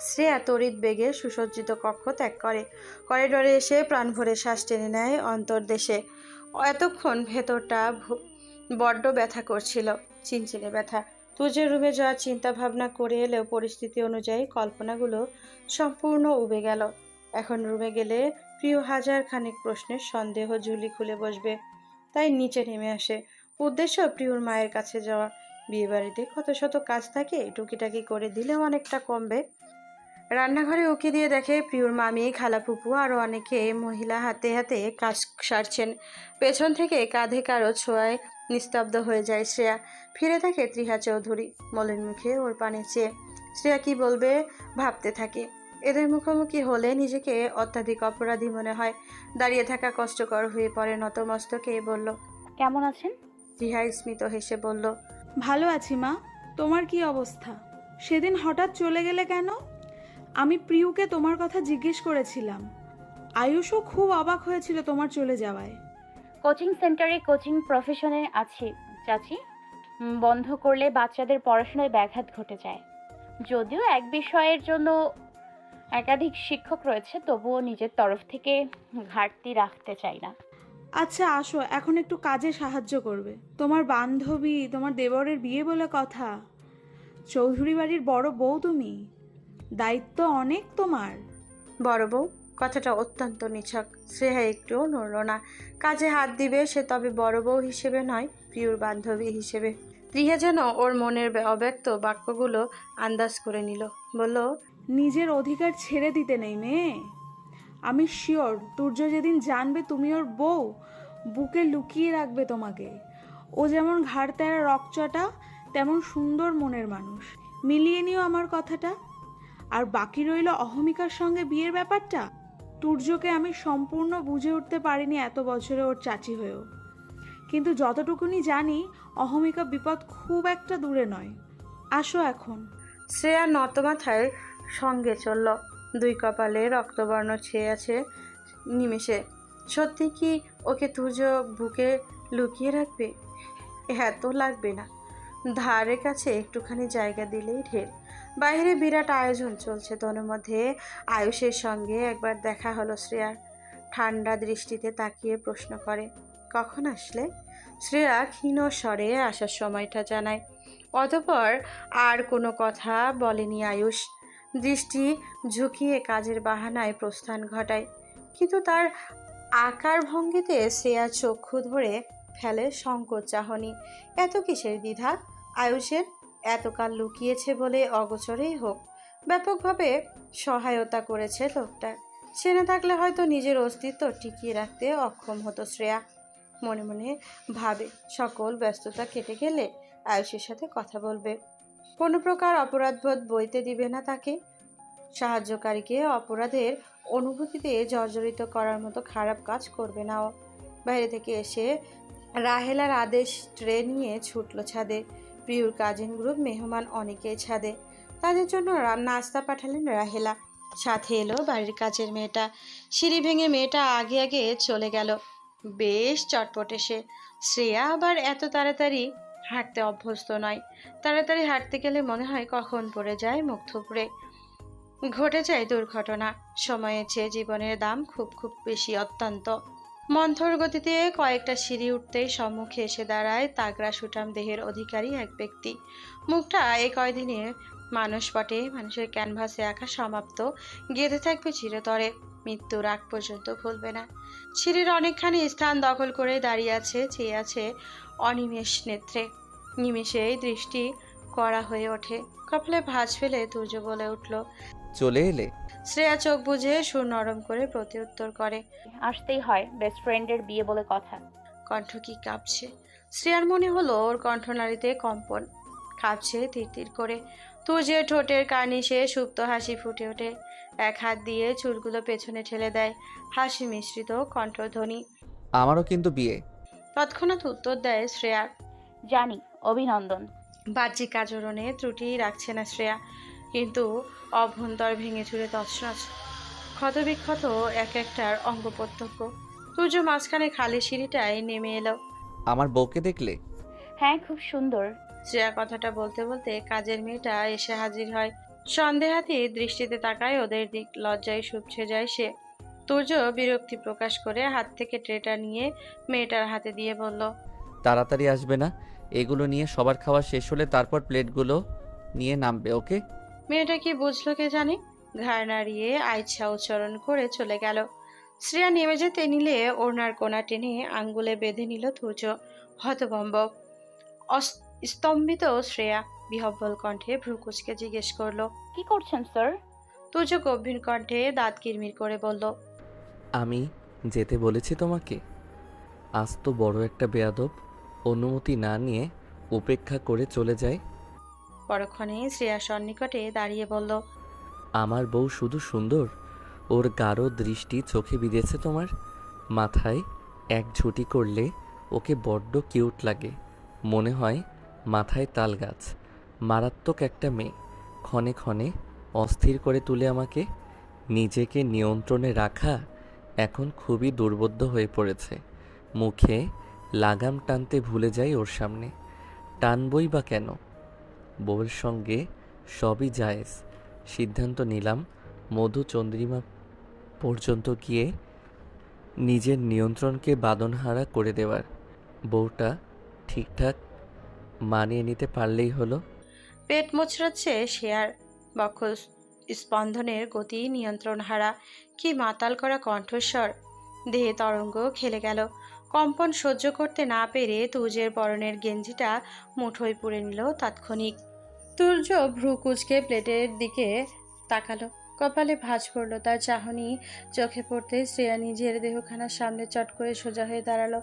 শ্রেয়া তড়িৎ বেগে সুসজ্জিত কক্ষ ত্যাগ করে। করিডোরে এসে প্রাণ ভরে শ্বাস টেনে নেয় অন্তর্দেশে। এতক্ষণ ভেতরটা বড্ড ব্যথা করছিল, চিনচিনে ব্যথা। তুজের রুমে যাওয়ার চিন্তা ভাবনা করে এলেও পরিস্থিতি অনুযায়ী কল্পনাগুলো সম্পূর্ণ উবে গেল। এখন রুমে গেলে প্রিয় হাজার খানিক প্রশ্নের সন্দেহ ঝুলি খুলে বসবে। তাই নিচে নেমে আসে। উদ্দেশ্য প্রিয়র মায়ের কাছে যাওয়া। বিয়েবাড়িতে কত শত কাজ থাকে, টুকিটাকি করে দিলেও অনেকটা কমবে। রান্নাঘরে উকি দিয়ে দেখে প্রিয়র মামি খালা ফুপু আরও অনেকে মহিলা হাতে হাতে কাজ সারছেন। পেছন থেকে কাঁধে কারও ছোঁয়ায় নিস্তব্ধ হয়ে যায় শ্রেয়া। ফিরে থাকে ত্রিহা চৌধুরী মলের মুখে ওর পানে চেয়ে। শ্রেয়া কি বলবে ভাবতে থাকে। এদের মুখোমুখি হলে নিজেকে অত্যাধিক অপরাধী মনে হয়। দাঁড়িয়ে থাকা কষ্টকর হয়ে পড়ে নতমস্তকে বলল কেমন আছেন? ত্রিহা স্মিত হেসে বলল ভালো আছি মা তোমার কি অবস্থা? সেদিন হঠাৎ চলে গেলে কেন? আমি প্রিয়কে তোমার কথা জিজ্ঞেস করেছিলাম। আয়ুষও খুব অবাক হয়েছিল তোমার চলে যাওয়ায়। কোচিং সেন্টারে কোচিং প্রফেশনে আছি চাচি। উম, বন্ধ করলে বাচ্চাদের পড়াশোনায় ব্যাঘাত ঘটে যায়। যদিও এক বিষয়ের জন্য একাধিক শিক্ষক রয়েছে তবুও নিজের তরফ থেকে ঘাটতি রাখতে চাই না। আচ্ছা আসো এখন একটু কাজে সাহায্য করবে। তোমার বান্ধবী তোমার দেবরের বিয়ে বলে কথা। চৌধুরী বাড়ির বড় বউ তুমি? দায়িত্ব অনেক তোমার। বড় বউ কথাটা অত্যন্ত নিছক। শ্রেয়া একটুও নড়ল না। কাজে হাত দিবে সে তবে বড় বউ হিসেবে নয় প্রিয়র বান্ধবী হিসেবে। প্রিয়া যেন ওর মনের অব্যক্ত বাক্যগুলো আন্দাজ করে নিল। বলল নিজের অধিকার ছেড়ে দিতে নেই মেয়ে। আমি শিওর তুর্য যেদিন জানবে তুমি ওর বউ বুকে লুকিয়ে রাখবে তোমাকে। ও যেমন ঘাড় তেরা রকচটা তেমন সুন্দর মনের মানুষ। মিলিয়ে নিও আমার কথাটা। আর বাকি রইল অহমিকার সঙ্গে বিয়ের ব্যাপারটা? তুর্যকে আমি সম্পূর্ণ বুঝে উঠতে পারিনি এত বছরে ওর চাচি হয়েও। কিন্তু যতটুকুনি জানি, অহমিকা বিপদ খুব একটা দূরে নয়। আসো এখন। শ্রেয়া নতমাথায় সঙ্গে চলল। দুই কপালে রক্তবর্ণ ছেয়ে আছে নিমেষে। সত্যি কি ওকে তুর্য বুকে লুকিয়ে রাখবে? হ্যাঁ তো লাগবে না। ধারে কাছে একটুখানি জায়গা দিলেই ঢের। বাইরে বিরাট আয়োজন চলছে তন্মধ্যে আয়ুষের সঙ্গে একবার দেখা হলো শ্রেয়ার ঠান্ডা দৃষ্টিতে তাকিয়ে প্রশ্ন করে, কখন আসলে? শ্রেয়া ক্ষীণ স্বরে আসার সময়টা জানায়। অতপর আর কোনো কথা বলেনি আয়ুষ। দৃষ্টি ঝুঁকিয়ে কাজের বাহানায় প্রস্থান ঘটায়। কিন্তু তার আকার ভঙ্গিতে শ্রেয়া চক্ষু ধরে ফেলে সংকোচ চাহনি। এত কিসের দ্বিধা? আয়ুষের এতকাল লুকিয়েছে বলে অগোচরেই হোক, ব্যাপকভাবে সহায়তা করেছে লোকটা। সে না থাকলে হয়তো নিজের অস্তিত্ব টিকিয়ে রাখতে অক্ষম হতো শ্রেয়া। মনে মনে ভাবে, সকল ব্যস্ততা কেটে গেলে আয়ুষের সাথে কথা বলবে। কোনো প্রকার অপরাধবোধ বইতে দিবে না তাকে। সাহায্যকারীকে অপরাধের অনুভূতিতে জর্জরিত করার মতো খারাপ কাজ করবে না ও। বাইরে থেকে এসে রাহেলার আদেশ ট্রে নিয়ে ছুটল ছাদে। প্রিয়র কাজিন গ্রুপ মেহমান অনেকেই ছাদে। তাদের জন্য নাস্তা পাঠালেন রাহেলা। সাথে এলো বাড়ির কাজের মেয়েটা। সিঁড়ি ভেঙে মেয়েটা আগে আগে চলে গেল। বেশ চটপটে সে। শ্রেয়া আবার এত তাড়াতাড়ি হাঁটতে অভ্যস্ত নয়। তাড়াতাড়ি হাঁটতে গেলে মনে হয় কখন পড়ে যায় মুখ থুপড়ে ঘটে যায় দুর্ঘটনা। সময়ের চেয়ে জীবনের দাম খুব খুব বেশি অত্যন্ত। মন্থর গতিতে কয়েকটা সিঁড়ি উঠতেই সম্মুখে এসে দাঁড়ায় তাগড়া সুঠাম দেহের অধিকারী এক ব্যক্তি। মুখটা এ কয়দিনে মানুষ পটে মানুষের ক্যানভাসে আঁকা সমাপ্ত, গেঁথে থাকবে চিরতরে মৃত্যুর আগ পর্যন্ত ভুলবে না। সিঁড়ির অনেকখানি স্থান দখল করে দাঁড়িয়ে আছে, চেয়ে আছে অনিমেষ নেত্রে। নিমেষেই দৃষ্টি করা হয়ে ওঠে। কপালে ভাঁজ ফেলে তুর্য বলে উঠল চলে এলে? শ্রেয়া চোখ বুঝে সুর নরম করে প্রত্যুত্তর করে। আসতেই হয় বেস্ট ফ্রেন্ডের বিয়ে বলে কথা। কণ্ঠ কি কাঁপছে? শ্রেয়ার মনে হলো ওর কণ্ঠনালীতে কম্পন। কাঁপছে তীর তীর করে। তুজে ঠোঁটের কার্নিশে সুপ্ত হাসি ফুটে ওঠে। এক হাত দিয়ে চুলগুলো পেছনে ঠেলে দেয়। হাসি মিশ্রিত কণ্ঠধ্বনি। আমারও কিন্তু বিয়ে। তৎক্ষণাৎ উত্তর দেয় শ্রেয়া। জানি অভিনন্দন। বাহ্যিক আচরণে ত্রুটি রাখছে না শ্রেয়া। কিন্তু অভ্যন্তর ভেঙে চুরে তছনছ। ক্ষতবিক্ষত এক একটার অঙ্গ প্রত্যক্ষ সূর্য মাঝখানে খালি সিঁড়িটায় নেমে এলো। আমার বউকে দেখলে? হ্যাঁ খুব সুন্দর। শ্রেয়া কথাটা বলতে বলতে কাজের মেয়েটা এসে হাজির হয়। সন্দেহাতি দৃষ্টিতে তাকায় ওদের দিক লজ্জায় সুপছে যায় সে। তুর্য বিরক্তি প্রকাশ করে হাত থেকে ট্রেটা নিয়ে মেয়েটার হাতে দিয়ে বলল তাড়াতাড়ি আসবে না? এগুলো নিয়ে সবার খাওয়া শেষ হলে তারপর প্লেটগুলো নিয়ে নামবে ওকে? মেয়েটা কি বুঝলো কে জানে? ঘাড় নাড়িয়ে আইচ্ছা উচ্চারণ করে চলে গেল। শ্রেয়া নেমে যেতে নিলে ওড়নার কোনা টেনে আঙ্গুলে বেঁধে নিল তুর্য হতভম্ব। অস- স্তম্ভিত শ্রেয়া বিহব্বল কণ্ঠে ভ্রুকুচকে জিজ্ঞেস করল কি করছেন স্যার? তুর্য গম্ভীর কণ্ঠে দাঁত কিরমির করে বলল আমি যেতে বলেছি তোমাকে। আজ তো বড় একটা বেয়াদব অনুমতি না নিয়ে উপেক্ষা করে চলে যায় পরক্ষণে শ্রেয়া সন্নিকটে দাঁড়িয়ে বলল, আমার বউ শুধু সুন্দর? ওর গাঢ় দৃষ্টি চোখে বিঁধেছে তোমার? মাথায় এক ঝুঁটি করলে ওকে বড্ড কিউট লাগে। মনে হয় মাথায় তাল গাছ। মারাত্মক একটা মেয়ে। ক্ষণে ক্ষণে অস্থির করে তুলে আমাকে। নিজেকে নিয়ন্ত্রণে রাখা এখন খুবই দুর্বোধ্য হয়ে পড়েছে। মুখে লাগাম টানতে ভুলে যাই ওর সামনে। টানবই বা কেন? বউয়ের সঙ্গে সবই জায়েজ। সিদ্ধান্ত নিলাম, মধু চন্দ্রিমা পর্যন্ত গিয়ে নিজের নিয়ন্ত্রণকে বাদনহারা করে দেওয়ার। বউটা ঠিকঠাক মানিয়ে নিতে পারলেই হলো। পেট মোচড়াচ্ছে শেয়ার বক্ষ স্পন্দনের গতি নিয়ন্ত্রণ হারা কি মাতাল করা কণ্ঠস্বর। দেহে তরঙ্গ খেলে গেল। কম্পন সহ্য করতে না পেরে তুজের পরনের গেঞ্জিটা মুঠোয় পুড়ে নিল তাৎক্ষণিক। তুর্য ভ্রু কুচকে প্লেটের দিকে তাকালো। কপালে ভাঁজ পড়ল, তার চাহনি চোখে পড়তে শ্রেয়া নিজের দেহখানার সামনে চট করে সোজা হয়ে দাঁড়াল।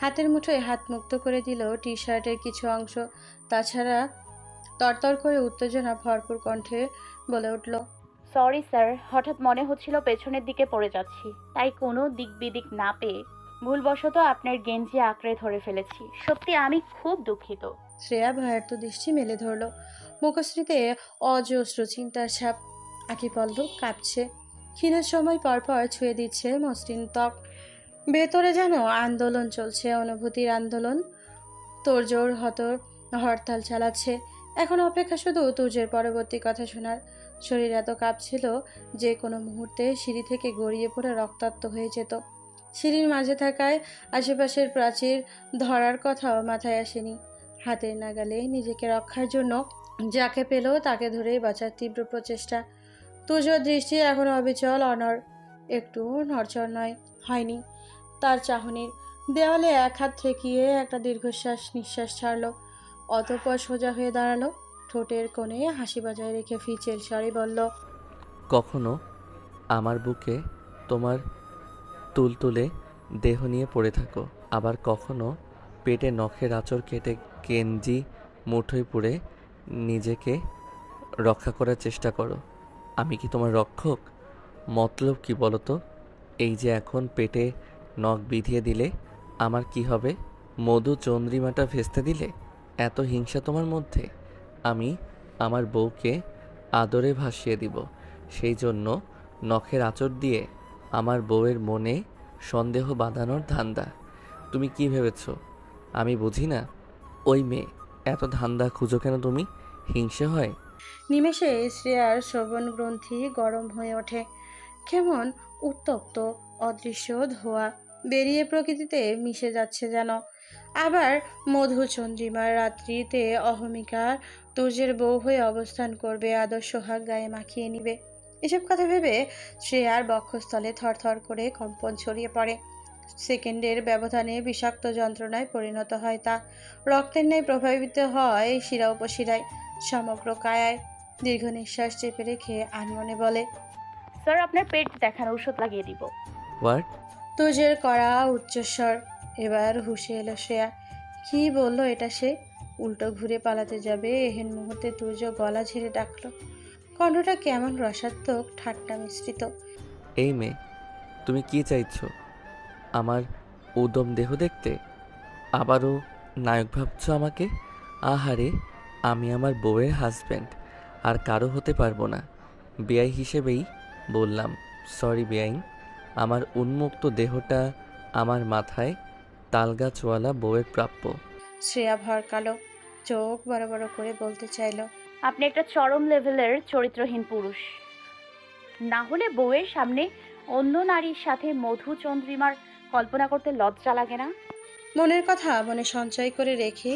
হাতের মুঠোয় হাত মুক্ত করে দিল টি শার্টের কিছু অংশ। তাছাড়া তরতর করে উত্তেজনা ভরপুর কণ্ঠে বলে উঠল, সরি স্যার, হঠাৎ মনে হচ্ছিল পেছনের দিকে পড়ে যাচ্ছি, তাই কোনো দিক বিদিক না পেয়ে ভুলবশত আপনার গেঞ্জি আঁকড়ে ধরে ফেলেছি। সত্যি আমি খুব দুঃখিত। শ্রেয়া ভয়ার্ত দৃষ্টি মেলে ধরল। মুখশ্রীতে অজস্র চিন্তার ছাপ। আঁকি পল্লব কাঁপছে। ক্ষীণের সময় পরপর ছুঁয়ে দিচ্ছে মসৃণ ত্বক। ভেতরে যেন আন্দোলন চলছে, অনুভূতির আন্দোলন। তোরজোর হতর হরতাল চালাচ্ছে। এখন অপেক্ষা শুধু তুর্যের পরবর্তী কথা শোনার। শরীর এত কাঁপছিল যে কোনো মুহূর্তে সিঁড়ি থেকে গড়িয়ে পড়ে রক্তাক্ত হয়ে যেত। সিঁড়ির মাঝে থাকায় আশেপাশের প্রাচীর ধরার কথাও মাথায় আসেনি। হাতের নাগালে নিজেকে রক্ষার জন্য যাকে পেল তাকে ধরেই বাঁচার তীব্র প্রচেষ্টা। তুজোর দৃষ্টি এখন অবিচল অনর একটু নড়চড় নয়, হয়নি। তার চাহনির দেওয়ালে এক হাত ঠেকিয়ে একটা দীর্ঘশ্বাস নিঃশ্বাস ছাড়লো। অতঃপর সোজা হয়ে দাঁড়াল, ঠোঁটের কোণে হাসি বাজায় রেখে ফিচেল স্বরে বলল, কখনো আমার বুকে তোমার তুলতুলে দেহ নিয়ে পড়ে থাকো, আবার কখনো পেটে নখের আঁচড় কেটে কেঞ্জি মুঠোয় পুড়ে নিজেকে রক্ষা করার চেষ্টা করো। আমি কি তোমার রক্ষক? মতলব কি বলো তো এই যে এখন পেটে নখ বিধিয়ে দিলে আমার কি হবে? মধু চন্দ্রিমাটা ভেস্তে দিলে এত হিংসা তোমার মধ্যে? আমি আমার বউকে আদরে ভাসিয়ে দিব। সেই জন্য নখের আঁচড় দিয়ে আমার বউয়ের মনে সন্দেহ বাঁধানোর ধান্দা। তুমি কি ভেবেছ? আমি বুঝি না। ওই মেয়ে, এত ধান্দা খুঁজো কেন তুমি? হিংসে হয়। নিমেষে শ্রেয়ার শ্রবণ গ্রন্থি গরম হয়ে ওঠে। কেমন উত্তপ্ত, অদৃশ্য ধোয়া বেরিয়ে প্রকৃতিতে মিশে যাচ্ছে যেন। আবার মধু চন্দ্রিমার রাত্রিতে অহমিকার তুর্যের বউ হয়ে অবস্থান করবে, আদর্শ হাগ গায়ে মাখিয়ে নিবে। এসব কথা ভেবে শ্রেয়ার বক্ষস্থলে থরথর করে কম্পন ছড়িয়ে পড়ে। সেকেন্ডের ব্যবধানে বিষাক্ত যন্ত্রণায় পরিণত হয় তা। রক্তের ন্যায় প্রভাবিত হয় শিরা উপশিরায়। সমগ্র কায়ায় দীর্ঘ নিঃশ্বাস চেপে রেখে আনমনে বলে স্যার আপনার পেট দেখান ঔষধ লাগিয়ে দিব। হোয়াট তুজের করা উচ্চস্বর এবার হুশে এলো শ্রেয়া। কি বলল এটা সে? উল্টো ঘুরে পালাতে যাবে। এহেন মুহূর্তে তুজ গলা ঝেড়ে ডাকলো। কণ্ঠটা কেমন রসাত্মক ঠাট্টা মিশ্রিত। এই মেয়ে তুমি কি চাইছো? আমার উদম দেহ দেখতে? আবারও নায়ক ভাবছ আমাকে? আহারে আমি আমার বউয়ের হাজব্যান্ড আর কারও হতে পারব না। বেআই হিসেবেই বললাম সরি বেআইন আমার উন্মুক্ত দেহটা আমার মাথায় তালগাছওয়ালা বউয়ের প্রাপ্য। শ্রেয়া ভরকালো চোখ বড় বড় করে বলতে চাইলো আপনি একটা চরম লেভেলের চরিত্রহীন পুরুষ। না হলে বউয়ের সামনে অন্য নারীর সাথে মধু চন্দ্রিমার কল্পনা করতে লজ্জা লাগে না? মনের কথা মনে সঞ্চয় করে রেখে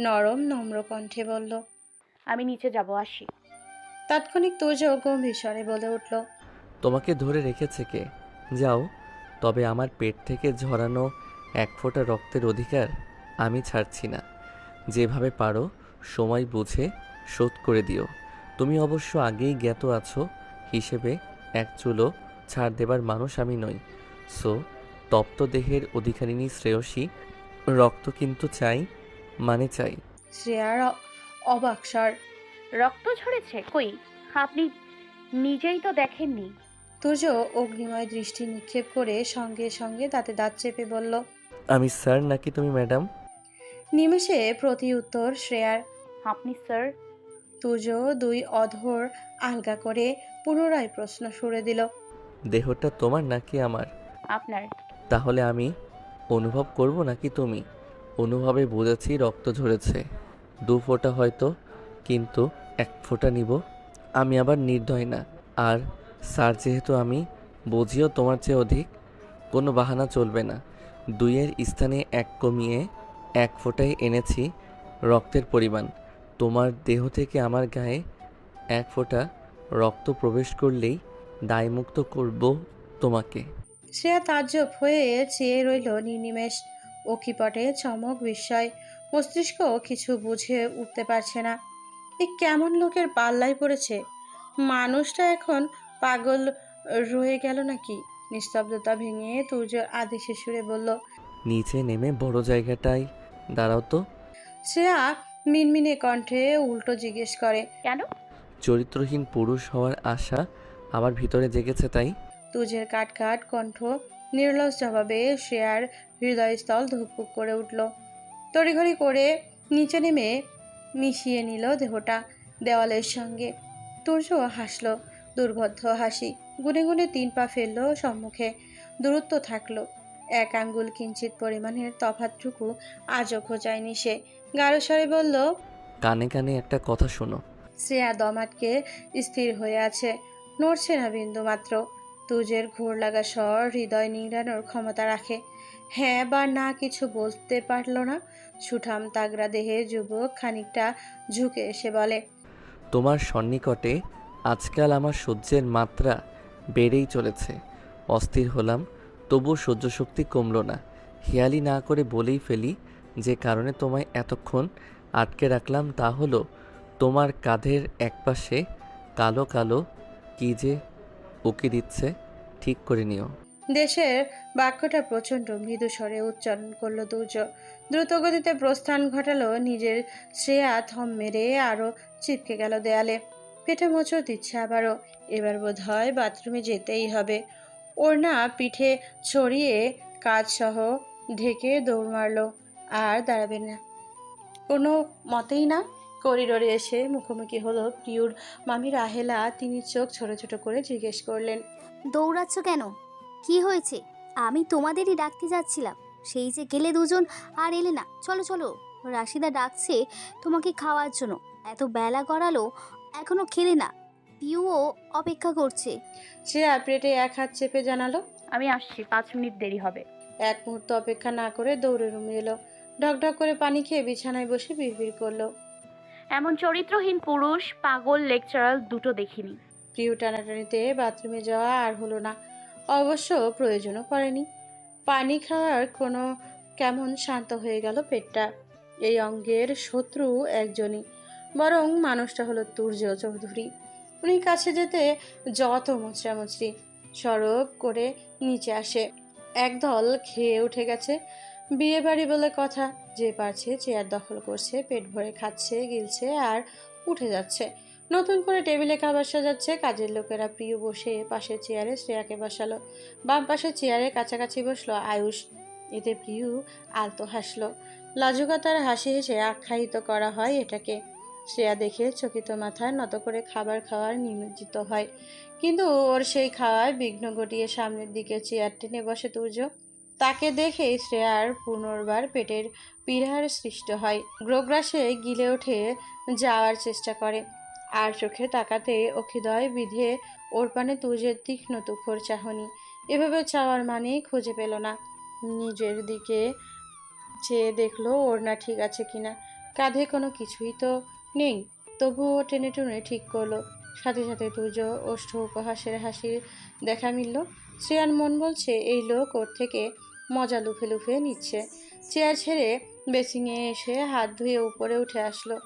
নরম নম্র কণ্ঠে বলল আমি নিচে যাব আসি। তাৎক্ষণিক তুর্য গম্ভীর স্বরে বলে উঠল তোমাকে ধরে রেখেছে কে? যাও তবে আমার পেট থেকে ঝরানো এক ফোঁটা রক্তের অধিকার আমি ছাড়ছি না। যেভাবে পারো সময় বুঝে শোধ করে দিও। তুমি অবশ্য আগেই জ্ঞাত আছো হিসেবে এক চুলো ছাড় দেবার মানুষ আমি নই। সো তপ্ত দেহের অধিকারিণী শ্রেয়সী রক্ত কিন্তু চাই মানে চাই। শ্রেয়ার অবাক স্যার। রক্ত ঝরেছে কই? আপনি নিজেই তো দেখেননি। তুর্য অগ্নিময় দৃষ্টি নিক্ষেপ করে সঙ্গে সঙ্গে তাতে দাঁত চেপে বলল আমি স্যার নাকি তুমি ম্যাডাম? নিমেষে প্রতি উত্তর শ্রেয়ার আপনি স্যার? তুর্য দুই অধর আলগা করে পুনরায় প্রশ্ন সুরে দিল দেহটা তোমার নাকি আমার? আপনার তাহলে আমি অনুভব করব নাকি তুমি? অনুভবে বুঝেছি, রক্ত ঝরেছে। দু ফোঁটা হয়তো, কিন্তু এক ফোঁটা নিব। আমি আবার নির্দয় না। আর, স্যার, যেহেতু আমি বুঝিও তোমার চেয়ে অধিক, কোনো বাহানা চলবে না। দুইয়ের স্থানে এক কমিয়ে এক ফোঁটায় এনেছি রক্তের পরিমাণ। তোমার দেহ থেকে আমার গায়ে এক ফোঁটা রক্ত প্রবেশ করলেই দায়মুক্ত করব তোমাকে। শ্রেয়া তাজ্জব হয়ে চেয়ে রইল নির্নিমেষ। অকিপটে চমক বিস্ময় মস্তিষ্ক কিছু বুঝে উঠতে পারছে না। এ কেমন লোকের পাল্লায় পড়েছে? মানুষটা এখন পাগল রয়ে গেল নাকি? নিস্তব্ধতা ভেঙে তুর্য আদেশে সুরে বলল নিচে নেমে বড় জায়গাটায় দাঁড়াও তো। শ্রেয়া মিনমিনে কণ্ঠে উল্টো জিজ্ঞেস করে কেন? চরিত্রহীন পুরুষ হওয়ার আশা আমার ভিতরে জেগেছে তাই। তুজের কাট কাট কণ্ঠ নির্লস জবাবে শ্রেয়ার হৃদয়স্থল ধুকপুক করে উঠল। তড়িঘড়ি করে নিচে নেমে মিশিয়ে নিল দেহটা দেওয়ালের সঙ্গে। তুর্য হাসল দুর্বোধ্য হাসি। গুনে গুনে তিন পা ফেলল সম্মুখে। দূরত্ব থাকল। এক আঙ্গুল কিঞ্চিত পরিমাণের তফাতটুকু আজও খোঁজায়নি সে। গাঢ় স্বরে বলল কানে কানে একটা কথা শোনো। শ্রেয়া দমাটকে স্থির হয়ে আছে। নড়ছে না বিন্দু মাত্র তুজের ঘোর লাগা স্বর হৃদয় নিংড়ানোর ক্ষমতা রাখে। হ্যাঁ বা না কিছু বলতে পারল না। সুঠাম তাগরা দেহে যুবক খানিকটা ঝুঁকে এসে বলে, তোমার সন্নিকটে আজকাল আমার সহ্যের মাত্রা বেড়েই চলেছে। অস্থির হলাম তবু সহ্য শক্তি কমলো না। হেয়ালি না করে বলেই ফেলি, যে কারণে তোমায় এতক্ষণ আটকে রাখলাম তা হলো, তোমার কাঁধের একপাশে কালো কালো কি যে উকি দিচ্ছে, ঠিক করে নিও। দেশের বাক্যটা প্রচণ্ড মৃদু স্বরে উচ্চারণ করল দুর্য দ্রুতগতিতে প্রস্থান ঘটালো নিজের শ্রেয়া থম মেরে আরও চিপকে গেল দেয়ালে। পেটে মোচড় দিচ্ছে আবারও। এবার বোধ হয় বাথরুমে যেতেই হবে। ওড়না পিঠে ছড়িয়ে কাজসহ ঢেকে দৌড় মারলো। আর দাঁড়াবে না। কোনো মতেই না। করিডোরে এসে মুখোমুখি হলো প্রিয়র মামি রাহেলা। তিনি চোখ ছোট ছোট করে জিজ্ঞেস করলেন দৌড়াচ্ছ কেন? কি হয়েছে? আমি তোমাদেরই ডাকতে যাচ্ছিলাম। সেই যে গেলে দুজন আর এলে না। চলো চলো। রাশিদা ডাকছে তোমাকে খাওয়ার জন্য। এত বেলা গড়ালো এখনও খেলে না। পিউও অপেক্ষা করছে। শ্রেয়া পেটে এক হাত চেপে জানালো আমি আসছি পাঁচ মিনিট দেরি হবে। এক মুহূর্ত অপেক্ষা না করে দৌড়ে রুমে এলো। ঢকঢক করে পানি খেয়ে বিছানায় বসে বিড়বিড় করল। এমন চরিত্রহীন পুরুষ, পাগল, লেকচারাল দুটো দেখিনি। প্রিয় টানাটানিতে বাথরুমে যাওয়া আর হলো না। অবশ্য প্রয়োজনও পড়েনি। পানি খাওয়ার কোনো কেমন শান্ত হয়ে গেল পেটটা। এই অঙ্গের শত্রু একজনই, বরং মানুষটা হলো তুর্য চৌধুরী। উনি কাছে যেতে যত মোচড়ামুচড়ি সরব করে নিচে আসে। একদল খেয়ে উঠে গেছে। বিয়ে বাড়ি বলে কথা। যে পারছে চেয়ার দখল করছে, পেট ভরে খাচ্ছে, গিলছে আর উঠে যাচ্ছে। নতুন করে টেবিলে খাবার সাজাচ্ছে, কাজের লোকেরা প্রিয় বসে পাশের চেয়ারে শ্রেয়াকে বসালো। বাম পাশের চেয়ারে কাছাকাছি বসল আয়ুষ। এতে প্রিয় আলতো হাসলো। লাজুকতার হাসি হেসে আখ্যায়িত করা হয় এটাকে। শ্রেয়া দেখে চকিত মাথায় নত করে খাবার খাওয়ার নিমজ্জিত হয়। কিন্তু ওর সেই খাওয়ায় বিঘ্ন ঘটিয়ে সামনের দিকে চেয়ার টেনে বসে তুর্য। তাকে দেখে শ্রেয়ার পুনর্বার পেটের পীড়ার সৃষ্টি হয়। গ্রোগ্রাসে গিলে ওঠে, যাওয়ার চেষ্টা করে আর চোখে তাকাতে অখিদয় বিধে ওর পানে তুজের তীক্ষ্ণ তুখোর চাহনি। এভাবে চাওয়ার মানেই খুঁজে পেল না। নিজের দিকে চেয়ে দেখল, ওর না ঠিক আছে কিনা কাঁধে কোনো কিছুই তো নেই। তবুও টেনে টুনে ঠিক করল। সাথে সাথে তুজ ওষ্ঠ উপহাসের হাসির দেখা মিলল। শ্রেয়ার মন বলছে, এই লোক ওর থেকে মজা লুফে লুফে নিচ্ছে। চেয়ার ছেড়ে বেসিংয়ে এসে হাত ধুয়ে উপরে উঠে আসলো।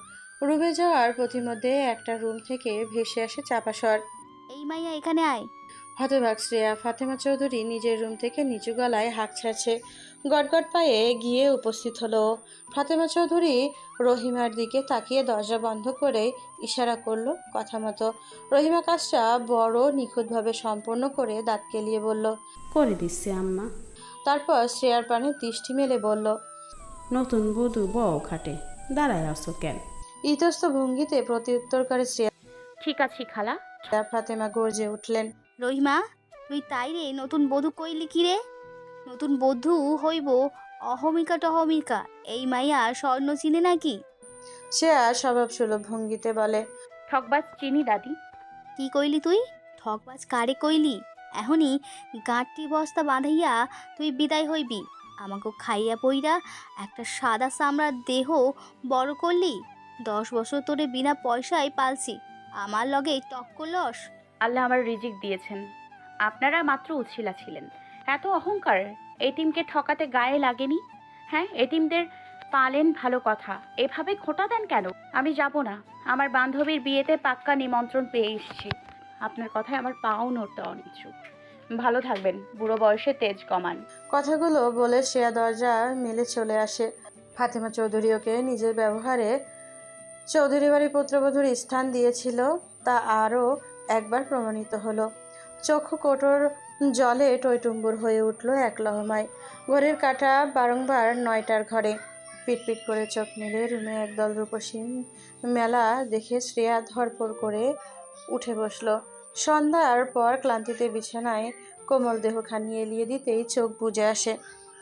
রুমে যাওয়ার প্রতিমধ্যে একটা রুম থেকে ভেসে আসে চাপাসর এই মাইয়া এখানে আয়। হতভাগ শ্রেয়া ফাতেমা চৌধুরী নিজের রুম থেকে নিচু গলায় হাঁক ছাড়ছে। গটগট পায়ে গিয়ে উপস্থিত হলো। ফাতেমা চৌধুরী রহিমার দিকে তাকিয়ে দরজা বন্ধ করে ইশারা করল কথা মতো। রহিমা কাজটা বড় নিখুঁতভাবে সম্পন্ন করে দাঁত কেলিয়ে বলল করে দিচ্ছে আম্মা। তারপর শ্রেয়ার পানে দৃষ্টি মেলে বলল নতুন বধু বউ খাটে দাঁড়ায় আসো কেন? ইতস্ত ভঙ্গিতে প্রত্যুত্তর করে শ্রেয়া ঠিক আছে খালা। ফাতেমা গর্জে উঠলেন রহিমা তুই তাই রে নতুন বধূ কইলি কি রে? নতুন বধূ হইব অহমিকা টহমিকা এই মাইয়া স্বর্ণ চিনে নাকি? শ্রেয়া স্বভাব সুলভ ভঙ্গিতে বলে ঠকবাজ চিনি দাদি। কি কইলি তুই? ঠকবাজ কারে কইলি? এখনই গাঁটটি বস্তা বাঁধাইয়া তুই বিদায় হইবি। আমাকে খাইয়া পইরা একটা সাদা চামড়ার দেহ বড় করলি। দশ বছর তোরে বিনা পয়সায় পালছি। আমার লগে টক লস। আল্লাহ আমার রিজিক দিয়েছেন। আপনারা মাত্র উছিলা ছিলেন। এত অহংকার এটিমকে ঠকাতে গায়ে লাগেনি? হ্যাঁ এটিমদের পালেন ভালো কথা। এভাবে খোটা দেন কেন? আমি যাব না। আমার বান্ধবীর বিয়েতে পাক্কা নিমন্ত্রণ পেয়ে এসেছি। আপনার কথায় আমার পাও নড়তে অনিচ্ছুক। ভালো থাকবেন, বুড়ো বয়সে তেজ কমান। কথাগুলো বলে শ্রেয়া দরজা মেলে চলে আসে। ফাতেমা চৌধুরী ওকে নিজের ব্যবহারে চৌধুরী বাড়ির পুত্রবধূর স্থান দিয়েছিল, তা আরও একবার প্রমাণিত হলো। চক্ষু কোটর জলে টইটুম্বুর হয়ে উঠল এক লহমায়। ঘরের কাটা বারংবার নয়টার ঘরে। পিটপিট করে চোখ মেলে রুমে একদল রূপসী মেলা দেখে শ্রেয়া ধরপড় করে উঠে বসল। সন্ধ্যার পর ক্লান্তিতে বিছানায় কোমল দেহ খানিয়ে এলিয়ে দিতেই চোখ বুজে আসে।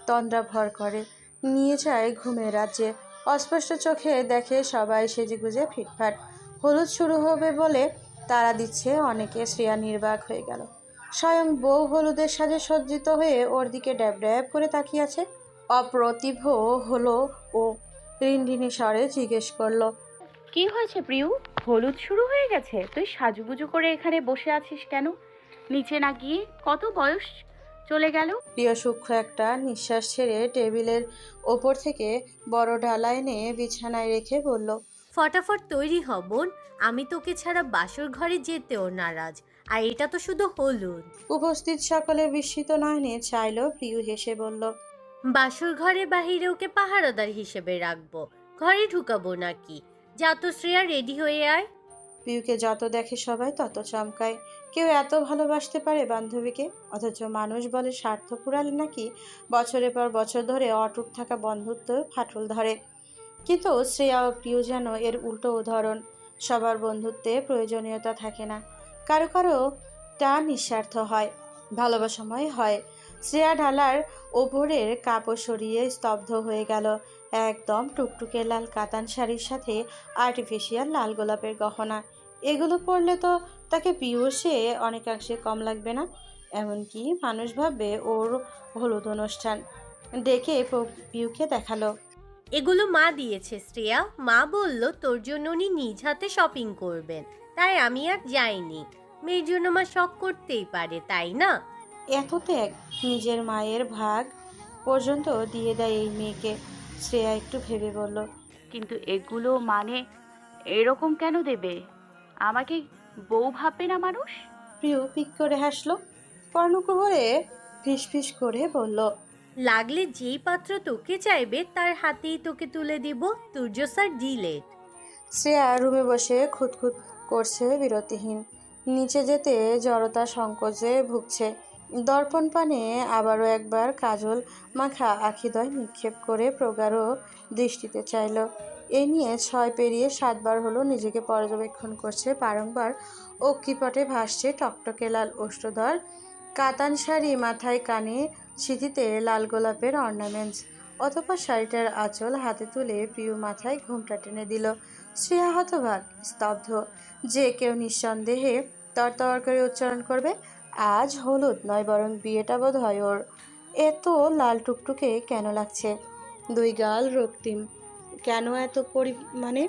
তন্দ্রা ভর করে। নিয়ে যায় ঘুমের রাজ্যে। অস্পষ্ট চোখে দেখে সবাই সেজেগুজে ফিটফাট। হলুদ শুরু হবে বলে তারা দিচ্ছে অনেকে শ্রেয়া নির্বাক হয়ে গেল। স্বয়ং বউ হলুদের সাজে সজ্জিত হয়ে ওর দিকে ড্যাব ড্যাব করে তাকিয়ে আছে। অপ্রতিভ হলো ও রিনরিনি স্বরে জিজ্ঞেস করল কি হয়েছে প্রিয় হলুদ শুরু হয়ে গেছে। তুই সাজুগুজু করে এখানে বসে আছিস কেন? নিচে না গিয়ে কত বয়স চলে গেল? প্রিয় সূক্ষ্ম একটা নিঃশ্বাস ছেড়ে টেবিলের ওপর থেকে বড় ডালা এনে বিছানায় রেখে বলল ফটাফট তৈরি হ বোন। আমি তোকে ছাড়া বাসর ঘরে যেতেও নারাজ। আর এটা তো শুধু হলুদ। উপস্থিত সকলে বিস্মিত নয়নে চাইল প্রিয় হেসে বলল বাসর ঘরে বাহিরে ওকে পাহারাদার হিসেবে রাখব। ঘরে ঢুকাবো নাকি? যা তো শ্রেয়া রেডি হয়ে আয়। পিউকে যত দেখে সবাই তত চমকায়। কেউ এত ভালোবাসতে পারে বান্ধবীকে? অথচ মানুষ বলে স্বার্থ পুরালে নাকি বছরের পর বছর ধরে অটুট থাকা বন্ধুত্ব ফাটল ধরে। কিন্তু শ্রেয়া ও প্রিয় যেন এর উল্টো উদাহরণ সবার বন্ধুত্বে প্রয়োজনীয়তা থাকে না। কারও কারও তা নিঃস্বার্থ হয়, ভালোবাসাময় হয়। শ্রেয়া ঢালার ওপরের কাপড় সরিয়ে স্তব্ধ হয়ে গেল। একদম টুকটুকে লাল কাতান শাড়ির সাথে আর্টিফিশিয়াল লাল গোলাপের গহনা। এগুলো পরলে তো তাকে পিউসে অনেকাংশে কম লাগবে না। এমনকি মানুষ ভাববে ওর হলুদ অনুষ্ঠান। ডেকে প- পিউকে দেখাল। এগুলো মা দিয়েছে শ্রেয়া। মা বলল তোর জন্য উনি নিজ হাতে শপিং করবেন। তাই আমি আর যাইনি। মেয়ের জন্য মা শখ করতেই পারে তাই না? এত ত্যাগ নিজের মায়ের ভাগ পর্যন্ত দিয়ে দেয় এই মেয়েকে। শ্রেয়া একটু ভেবে বলল কিন্তু এগুলো মানে এরকম কেন দেবে? আমাকে বউ ভাববে না মানুষ? প্রিয় পিক করে হাসলো। কর্ণকুহরে ফিস ফিস করে বলল লাগলে যেই পাত্র তোকে চাইবে তার হাতেই তোকে তুলে দিব তুর্য স্যার ডিলেট। শ্রেয়া রুমে বসে খুঁতখুত করছে বিরতিহীন। নিচে যেতে জড়তা সংকোচে ভুগছে। দর্পণ পানে আবারও একবার কাজল মাখা আখিদয় নিক্ষেপ করে প্রগাঢ় দৃষ্টিতে চাইল। এ নিয়ে ছয় পেরিয়ে সাতবার হলো নিজেকে পর্যবেক্ষণ করছে, বারংবার অক্ষিপটে ভাসছে টকটকে লাল ওষ্ঠধর কাতান শাড়ি মাথায় কানে সিঁথিতে লাল গোলাপের অর্নামেন্টস। অথবা শাড়িটার আঁচল হাতে তুলে প্রিয় মাথায় ঘুমটা টেনে দিল। শ্রেয়া হতবাক স্তব্ধ। যে কেউ নিঃসন্দেহে তরতর করে উচ্চারণ করবে আজ হলুদ নয় বরং বিয়েটা বোধ হয় ওর। এত লাল টুকটুকে কেন লাগছে? দুই গাল রক্তিম। কেন এত পরিমাণে?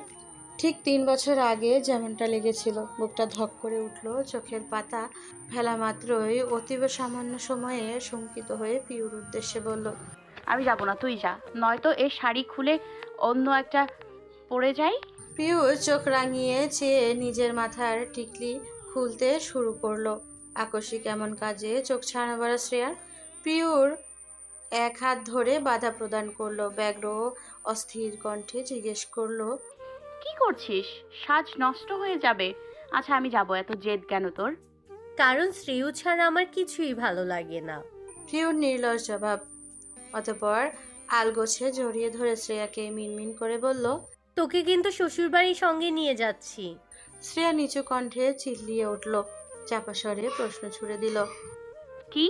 ঠিক তিন বছর আগে যেমনটা লেগেছিল বুকটা ধক করে উঠল চোখের পাতা ফেলা মাত্রই অতীব সামান্য সময়ে শঙ্কিত হয়ে পিউর উদ্দেশ্যে বলল আমি যাব না তুই যা। নয়তো এই শাড়ি খুলে অন্য একটা পরে যাই? পিউ চোখ রাঙিয়ে চেয়ে নিজের মাথার টিকলি খুলতে শুরু করল। আকস্মিক এমন কাজে চোখ ছাড়ানো বড়া শ্রেয়ার পিউর এক হাত ধরে বাধা প্রদান করল ব্যগ্র অস্থির কণ্ঠে জিজ্ঞেস করল কি করছিস? সাজ নষ্ট হয়ে যাবে। আচ্ছা আমি যাব। এত জেদ কেন তোর? কারণ শ্রেয়ু ছাড়া আমার কিছুই ভালো লাগে না। পিউর নির্লজ জবাব অতপর আলগোছে জড়িয়ে ধরে শ্রেয়াকে মিনমিন করে বলল তোকে কিন্তু শ্বশুরবাড়ির সঙ্গে নিয়ে যাচ্ছি। শ্রেয়া নিচু কণ্ঠে চিল্লিয়ে উঠল চাপা স্বরে প্রশ্ন ছুড়ে দিল। কি?